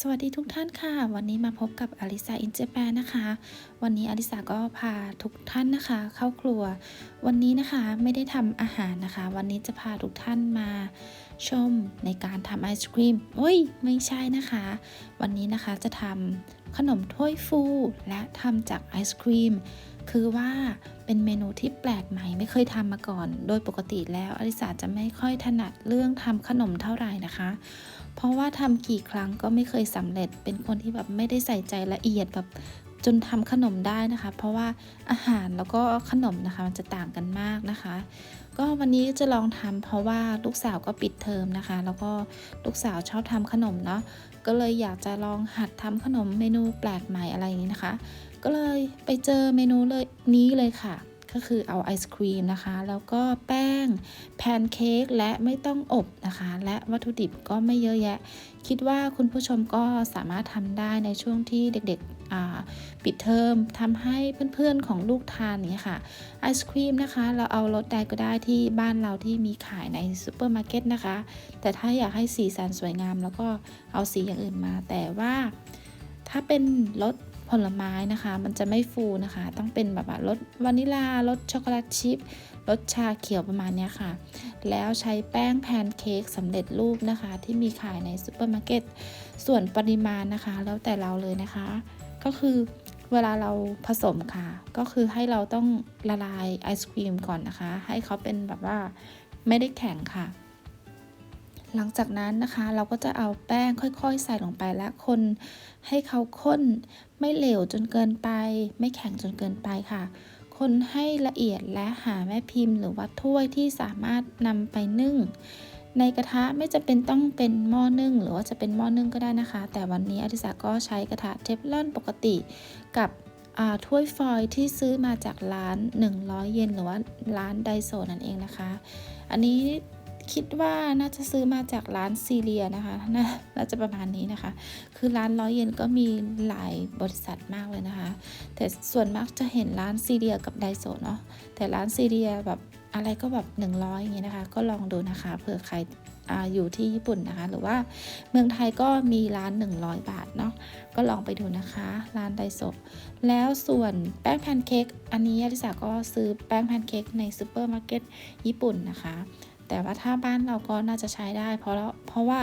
สวัสดีทุกท่านค่ะ วันนี้มาพบกับอลิซาอินเจแปนนะคะ วันนี้อลิซาก็พาทุกท่านนะคะ เข้าครัว วันนี้นะคะไม่ได้ทำอาหารนะคะ วันนี้จะพาทุกท่านมาชมในการทำไอศครีมโอ้ยไม่ใช่นะคะ วันนี้นะคะจะทำขนมถ้วยฟู และทำจากไอศครีมคือว่าเป็นเมนูที่แปลกใหม่ไม่เคยทำมาก่อน โดยปกติแล้วอลิสาจะไม่ค่อยถนัดเรื่องทำขนมเท่าไหร่นะคะ เพราะว่าทำกี่ครั้งก็ไม่เคยสำเร็จ เป็นคนที่แบบไม่ได้ใส่ใจละเอียดแบบจนทำขนมได้นะคะ เพราะว่าอาหารแล้วก็ขนมนะคะมันจะต่างกันมากนะคะ ก็วันนี้จะลองทำเพราะว่าลูกสาวก็ปิดเทอมนะคะ แล้วก็ลูกสาวชอบทำขนมเนาะก็เลยอยากจะลองหัดทำขนมเมนูแปลกใหม่อะไรอย่างนี้นะคะ ก็เลยไปเจอเมนูเลยนี้เลยค่ะ ก็คือเอาไอศครีมนะคะ แล้วก็แป้งแพนเค้กและไม่ต้องอบนะคะ และวัตถุดิบก็ไม่เยอะแยะ คิดว่าคุณผู้ชมก็สามารถทำได้ในช่วงที่เด็กๆปิดเทอมทำให้เพื่อนๆของลูกทานนี้ค่ะไอศครีมนะคะ เราเอารสใดก็ได้ที่บ้านเราที่มีขายในซูเปอร์มาร์เก็ตนะคะ แต่ถ้าอยากให้สีสันสวยงาม แล้วก็เอาสีอย่างอื่นมาแต่ว่าถ้าเป็นรส ผลไม้นะคะ มันจะไม่ฟูนะคะ ต้องเป็นแบบว่ารสวานิลารสช็อกโกแลตชิพรสชาเขียวประมาณนี้ค่ะ แล้วใช้แป้งแพนเค้กสำเร็จรูปนะคะ ที่มีขายในซูเปอร์มาร์เก็ตส่วนปริมาณนะคะ แล้วแต่เราเลยนะคะ ก็คือเวลาเราผสมค่ะ ก็คือให้เราต้องละลายไอศครีมก่อนนะคะ ให้เขาเป็นแบบว่าไม่ได้แข็งค่ะ หลังจากนั้นนะคะ เราก็จะเอาแป้งค่อยๆ ใส่ลงไปและคนให้เขาข้นไม่เหลวจนเกินไป ไม่แข็งจนเกินไปค่ะ คนให้ละเอียดและหาแม่พิมพ์หรือว่าถ้วยที่สามารถนำไปนึ่ง ในกระทะไม่จะเป็นต้องเป็นหม้อนึ่ง หรือว่าจะเป็นหม้อนึ่งก็ได้นะคะ แต่วันนี้อธิสาก็ใช้กระทะเทฟลอนปกติกับถ้วยฟอยล์ที่ซื้อมาจากร้าน 100 เยนหรือว่าร้านไดโซนั่นเองนะคะ อันนี้ คิดว่าน่าจะซื้อมาจากร้านซีเรียนะคะน่าน่าจะประมาณนี้นะคะ คือร้านร้อยเยนก็มีหลายบริษัทมากเลยนะคะ แต่ส่วนมากจะเห็นร้านซีเรียกับไดโซเนาะแต่ร้านซีเรียแบบอะไรก็แบบ 100 อย่างเงี้ยนะคะ ก็ลองดูนะคะเผื่อใครออยู่ที่ญี่ปุ่นนะคะ หรือว่าเมืองไทยก็มีร้าน 100 บาทเนาะก็ลองไปดูนะคะ ร้านไดโซแล้วส่วนแป้งแพนเค้กอันนี้อลิสาก็ซื้อแป้งแพนเค้กในซูเปอร์มาร์เก็ตญี่ปุ่นนะคะ แต่ว่าถ้าบ้านเราก็น่าจะใช้ได้ เพราะเพราะว่า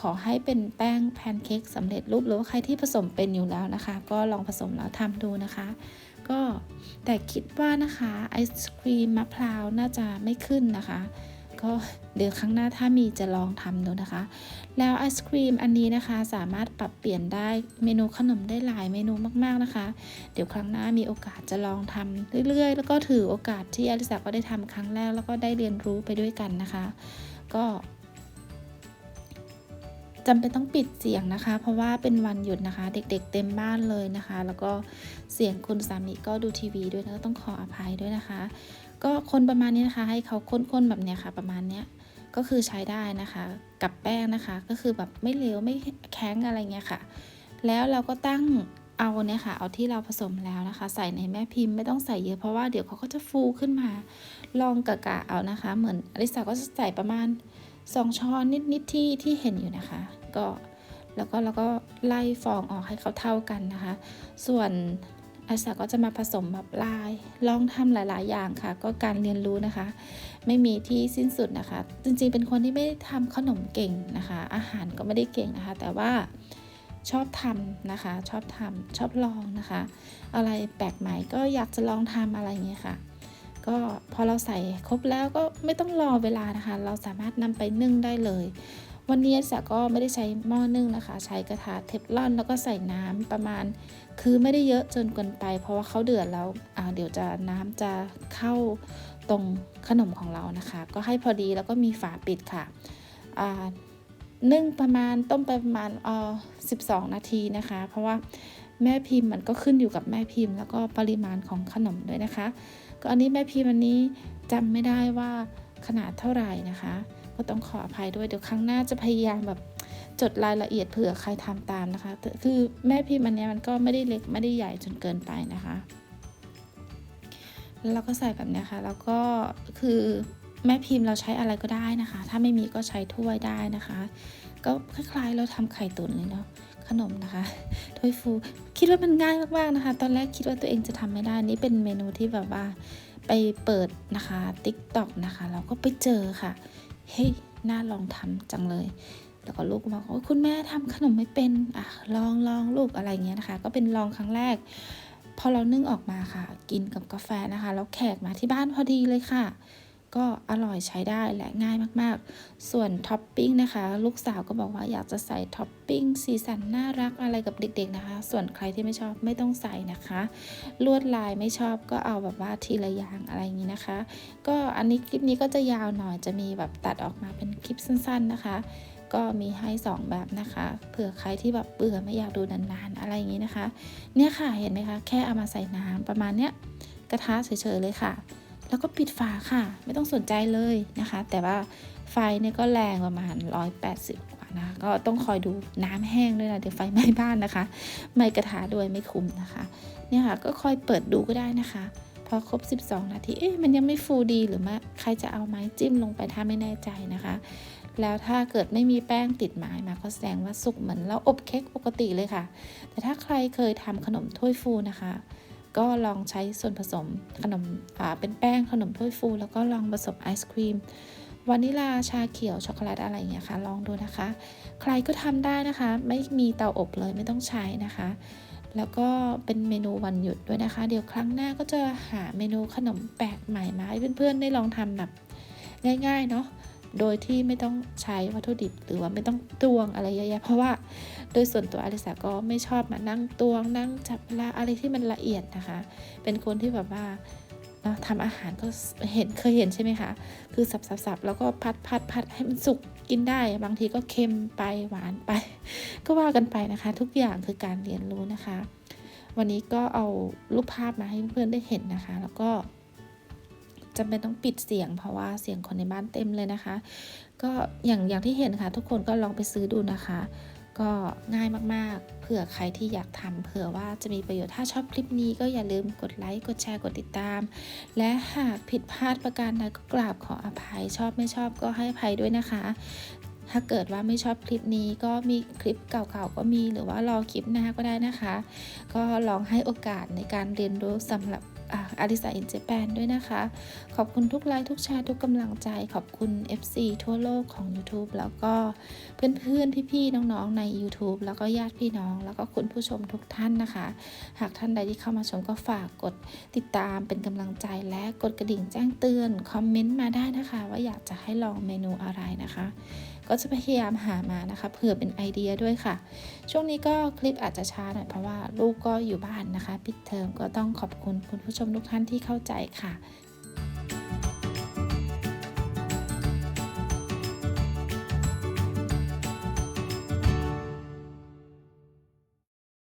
ขอให้เป็นแป้งแพนเค้กสำเร็จรูปหรือว่าใครที่ผสมเป็นอยู่แล้วนะคะ ก็ลองผสมแล้วทำดูนะคะ ก็แต่คิดว่านะคะไอศครีมมะพร้าวน่าจะไม่ขึ้นนะคะ ก็เดี๋ยวครั้งหน้าถ้ามีจะลองทำดูนะคะ แล้วไอศครีมอันนี้นะคะสามารถปรับเปลี่ยนได้เมนูขนมได้หลายเมนูมากๆนะคะ เดี๋ยวครั้งหน้ามีโอกาสจะลองทำเรื่อยๆ แล้วก็ถือโอกาสที่อลิสาก็ได้ทำครั้งแรกแล้วก็ได้เรียนรู้ไปด้วยกันนะคะ ก็ จำเป็นต้องปิดเสียงนะคะ เพราะว่าเป็นวันหยุดนะคะ เด็กๆเต็มบ้านเลยนะคะ แล้วก็เสียงคุณสามีก็ดูทีวีด้วยนะต้องขออภัยด้วยนะคะ ก็คนประมาณนี้นะคะ ให้เขาข้นๆแบบเนี้ยค่ะ ประมาณเนี้ยก็คือใช้ได้นะคะ กับแป้งนะคะ ก็คือแบบไม่เหลวไม่แข็งอะไรเงี้ยค่ะ แล้วเราก็ตั้งเอาเนี่ยค่ะเอาที่เราผสมแล้วนะคะ ใส่ในแม่พิมพ์ไม่ต้องใส่เยอะเพราะว่าเดี๋ยวเขาก็จะฟูขึ้นมา ลองกะกะเอานะคะ เหมือนอลิสาก็จะใส่ประมาณ 2 ช้อนนิดๆที่ที่เห็นอยู่นะคะ ก็แล้วก็แล้วก็ไล่ฟองออกให้เขาเท่ากันนะคะ ส่วนอาสาก็จะมาผสมแบบลายลองทำหลาย ๆ อย่างค่ะ ก็การเรียนรู้นะคะ ไม่มีที่สิ้นสุดนะคะ จริงๆเป็นคนที่ไม่ได้ทำขนมเก่งนะคะ อาหารก็ไม่ได้เก่งนะคะ แต่ว่าชอบทำนะคะ ชอบทำชอบลองนะคะ อะไรแปลกใหม่ก็อยากจะลองทำอะไรเงี้ยค่ะ ก็พอเราใส่ครบแล้วก็ไม่ต้องรอเวลานะคะ เราสามารถนำไปนึ่งได้เลย วันนี้สาก็ไม่ได้ใช้หม้อนึ่งนะคะ ใช้กระทะเทฟลอนแล้วก็ใส่น้ำประมาณ คือไม่ได้เยอะจนเกินไป เพราะว่าเขาเดือดแล้วอ่าเดี๋ยวจะน้ำจะเข้าตรงขนมของเรานะคะ ก็ให้พอดีแล้วก็มีฝาปิดค่ะอ่านึ่งประมาณต้มไปประมาณอ่อ12 นาทีนะคะ เพราะว่า แม่พิมพ์มันก็ขึ้นอยู่กับแม่พิมพ์ แล้วก็ปริมาณของขนมด้วยนะคะ ก็อันนี้แม่พิมพ์อันนี้จำไม่ได้ว่าขนาดเท่าไหร่นะคะ ก็ต้องขออภัยด้วยเดี๋ยวครั้งหน้าจะพยายามแบบจดรายละเอียดเผื่อใครทำตามนะคะ คือแม่พิมพ์อันนี้มันก็ไม่ได้เล็กไม่ได้ใหญ่จนเกินไปนะคะ แล้วเราก็ใส่แบบนี้ค่ะ แล้วก็คือแม่พิมพ์เราใช้อะไรก็ได้นะคะ ถ้าไม่มีก็ใช้ถ้วยได้นะคะ ก็คล้ายๆเราทำไข่ตุ๋นเลยเนาะ นมนะคะถ้วยฟูคิดว่ามันง่ายมากๆนะคะ ตอนแรกคิดว่าตัวเองจะทำไม่ได้นี่เป็นเมนูที่แบบว่าไปเปิดนะคะติ๊กต็อกนะคะเราก็ไปเจอค่ะ เฮ้ยน่าลองทำจังเลย แล้วก็ลูกบอกว่าคุณแม่ทำขนมไม่เป็นอะลองลองลูกอะไรเงี้ยนะคะ ก็เป็นลองครั้งแรก พอเรานึ่งออกมาค่ะ กินกับกาแฟนะคะ แล้วแขกมาที่บ้านพอดีเลยค่ะ ก็อร่อยใช้ได้และง่ายมากๆ ส่วนท็อปปิ้งนะคะ ลูกสาวก็บอกว่าอยากจะใส่ท็อปปิ้งสีสันน่ารักอะไรกับเด็กๆนะคะ ส่วนใครที่ไม่ชอบไม่ต้องใส่นะคะ ลวดลายไม่ชอบก็เอาแบบว่าทีละอย่างอะไรอย่างนี้นะคะ ก็อันนี้คลิปนี้ก็จะยาวหน่อยจะมีแบบตัดออกมาเป็นคลิปสั้น ๆนะคะก็มีให้ 2 แบบนะคะเผื่อใครที่แบบเบื่อไม่อยากดูนานๆ อะไรอย่างนี้นะคะ เนี่ยค่ะเห็นไหมคะ แค่เอามาใส่น้ำประมาณเนี้ยกระทะเฉยๆเลยค่ะ แล้วก็ปิดฝาค่ะ ไม่ต้องสนใจเลยนะคะ แต่ว่าไฟเนี่ยก็แรงประมาณ 180 กว่านะก็ต้องคอยดูน้ำแห้งด้วยนะเดี๋ยวไฟไหม้บ้านนะคะ ไม่กระทะด้วยไม่คุ้มนะคะเนี่ยค่ะก็คอยเปิดดูก็ได้นะคะพอครบ 12 นาทีเอ๊ะมันยังไม่ฟูดีหรือว่าใครจะเอาไม้จิ้มลงไปถ้าไม่แน่ใจนะคะ แล้วถ้าเกิดไม่มีแป้งติดไม้มาก็แสดงว่าสุกเหมือนเราอบเค้กปกติเลยค่ะ แต่ถ้าใครเคยทำขนมถ้วยฟูนะคะ ก็ลองใช้ส่วนผสมขนมเป็นแป้งขนมถ้วยฟู แล้วก็ลองผสมไอศครีมวานิลาชาเขียวช็อกโกแลตอะไรอย่างเงี้ยค่ะ ลองดูนะคะ ใครก็ทำได้นะคะ ไม่มีเตาอบเลยไม่ต้องใช้นะคะ แล้วก็เป็นเมนูวันหยุดด้วยนะคะ เดี๋ยวครั้งหน้าก็จะหาเมนูขนมแปลกใหม่มาให้เพื่อนๆได้ลองทำแบบง่ายๆเนาะโดยที่ไม่ต้องใช้วัตถุดิบหรือว่าไม่ต้องตวงอะไรเยอะแยะเพราะว่า โดยส่วนตัวอลิสาก็ไม่ชอบมานั่งตวง นั่งจับเวลาอะไรที่มันละเอียดนะคะ เป็นคนที่แบบว่าเนาทำอาหารก็เห็นเคยเห็นใช่ไหมคะ คือสับๆแล้วก็พัดพัดพัดให้มันสุกกินได้ บางทีก็เค็มไปหวานไป ก็ว่ากันไปนะคะ ทุกอย่างคือการเรียนรู้นะคะ วันนี้ก็เอารูปภาพมาให้เพื่อนได้เห็นนะคะ แล้วก็จำเป็นต้องปิดเสียง เพราะว่าเสียงคนในบ้านเต็มเลยนะคะ ก็อย่างอย่างที่เห็นค่ะ ทุกคนก็ลองไปซื้อดูนะคะ ก็ง่ายมากๆ เผื่อใครที่อยากทำเผื่อว่าจะมีประโยชน์ถ้าชอบคลิปนี้ก็อย่าลืมกดไลค์กดแชร์กดติดตาม และหากผิดพลาดประการใดก็กราบขออภัยชอบไม่ชอบก็ให้อภัยด้วยนะคะ ถ้าเกิดว่าไม่ชอบคลิปนี้ก็มีคลิปเก่าๆก็มีหรือว่ารอคลิปหน้าก็ได้นะคะ ก็ลองให้โอกาสในการเรียนรู้สำหรับ อาริสาอินเจแปนด้วยนะคะ ขอบคุณทุกไลค์ทุกแชร์ทุกกำลังใจ ขอบคุณ FC ทั่วโลกของ YouTube แล้วก็เพื่อนๆ พี่ๆ น้องๆ ใน YouTube แล้วก็ญาติพี่น้อง แล้วก็คุณผู้ชมทุกท่านนะคะ หากท่านใดที่เข้ามาชมก็ฝากกดติดตามเป็นกำลังใจและกดกระดิ่งแจ้งเตือน คอมเมนต์มาได้นะคะ ว่าอยากจะให้ลองเมนูอะไรนะคะ ก็จะพยายามหามานะคะ เผื่อเป็นไอเดียด้วยค่ะ ช่วงนี้ก็คลิปอาจจะช้าหน่อยเพราะว่าลูกก็อยู่บ้านนะคะ ปิดเทอมก็ต้องขอบคุณคุณผู้ชมทุกท่านที่เข้าใจค่ะ